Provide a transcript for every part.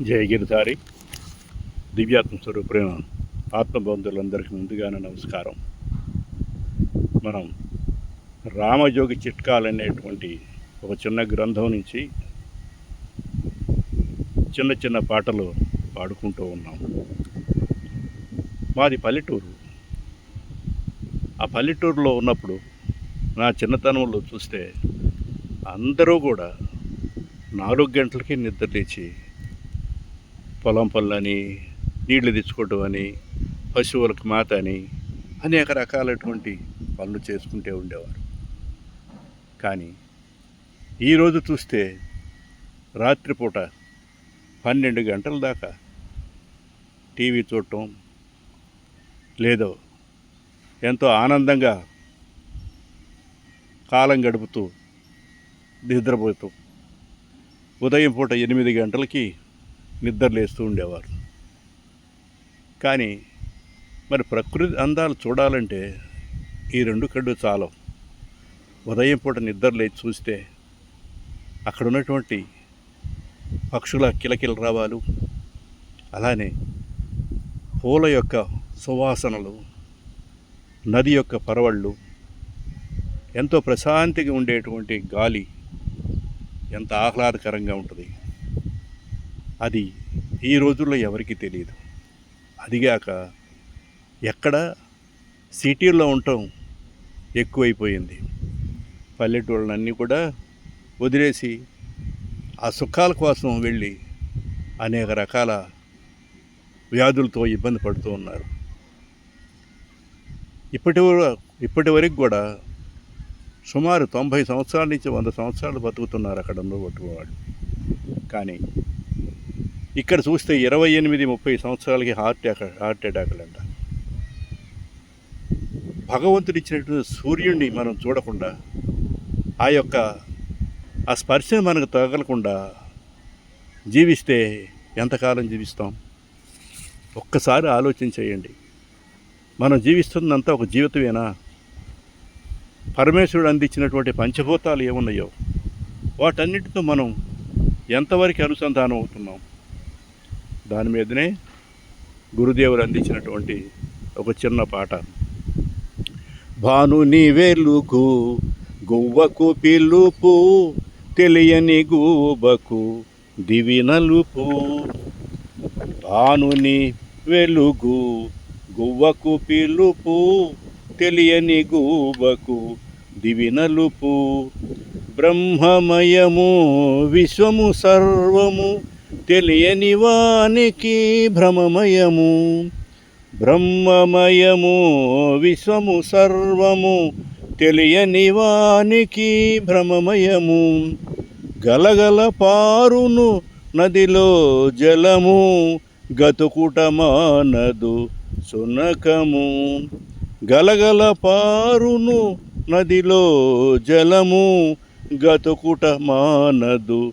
జయగిరిధారి దివ్యాత్మ స్వరూపమైన ఆత్మబంధువులందరికీ ముందుగానే నమస్కారం. మనం రామయోగి చిట్కాలు అనేటువంటి ఒక చిన్న గ్రంథం నుంచి చిన్న చిన్న పాటలు పాడుకుంటూ ఉన్నాం. మాది పల్లెటూరు. ఆ పల్లెటూరులో ఉన్నప్పుడు నా చిన్నతనంలో చూస్తే అందరూ కూడా నాలుగు గంటలకి నిద్ర లేచి పొలం పనులని నీళ్ళు తెచ్చుకోవటం అని పశువులకు మాత అని అనేక రకాలైనటువంటి పనులు చేసుకుంటూ ఉండేవారు. కానీ ఈరోజు చూస్తే రాత్రిపూట పన్నెండు గంటల దాకా టీవీ చూడటం లేదో ఎంతో ఆనందంగా కాలం గడుపుతూ నిద్రపోతూ ఉదయం పూట ఎనిమిది గంటలకి నిద్రలేస్తూ ఉండేవారు. కానీ మరి ప్రకృతి అందాలు చూడాలంటే ఈ రెండు కళ్ళు చాలవు. ఉదయం పూట నిద్రలేచి చూస్తే అక్కడ ఉన్నటువంటి పక్షుల కిలకిల రావాలు అలానే పూల యొక్క సువాసనలు నది యొక్క పరవళ్ళు ఎంతో ప్రశాంతిగా ఉండేటువంటి గాలి ఎంత ఆహ్లాదకరంగా ఉంటుంది. అది ఈ రోజుల్లో ఎవరికి తెలియదు అదిగాక ఎక్కడ సిటీల్లో ఉండటం ఎక్కువైపోయింది. పల్లెటూళ్ళన్నీ కూడా వదిలేసి ఆ సుఖాల కోసం వెళ్ళి అనేక రకాల వ్యాధులతో ఇబ్బంది పడుతూ ఉన్నారు. ఇప్పటి ఇప్పటి వరకు కూడా సుమారు తొంభై సంవత్సరాల నుంచి వంద సంవత్సరాలు బతుకుతున్నారు అక్కడ ఉన్నటువంటి వాళ్ళు. కానీ ఇక్కడ చూస్తే ఇరవై ఎనిమిది ముప్పై సంవత్సరాలకి హార్ట్ అటాక్ హార్ట్ అటాక్లు అంట భగవంతుడు ఇచ్చినటువంటి సూర్యుడిని మనం చూడకుండా ఆ యొక్క ఆ స్పర్శను మనకు తగలకుండా జీవిస్తే ఎంతకాలం జీవిస్తాం? ఒక్కసారి ఆలోచన చేయండి. మనం జీవిస్తున్నంత ఒక జీవితమేనా? పరమేశ్వరుడు అందించినటువంటి పంచభూతాలు ఏమున్నాయో? వాటన్నిటితో మనం ఎంతవరకు అనుసంధానం అవుతున్నాం? దాని మీదనే గురుదేవులు అందించినటువంటి ఒక చిన్న పాట. భానుని వెలుగు గువ్వకు పిలుపు తెలియని గూబకు దివి నలుపు. భానుని వెలుగు గువ్వకు పిలుపు తెలియని గూబకు దివి నలుపు. బ్రహ్మమయము విశ్వము సర్వము తెలియని వానికి భ్రమమయము బ్రహ్మమయము విశ్వము సర్వము తెలియని వానికి భ్రమమయము. గలగల పారును నదిలో జలము గతుకుట మానదు సునకము. గలగల పారును నదిలో జలము గతుకుట మానదు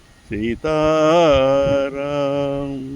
Sitaram.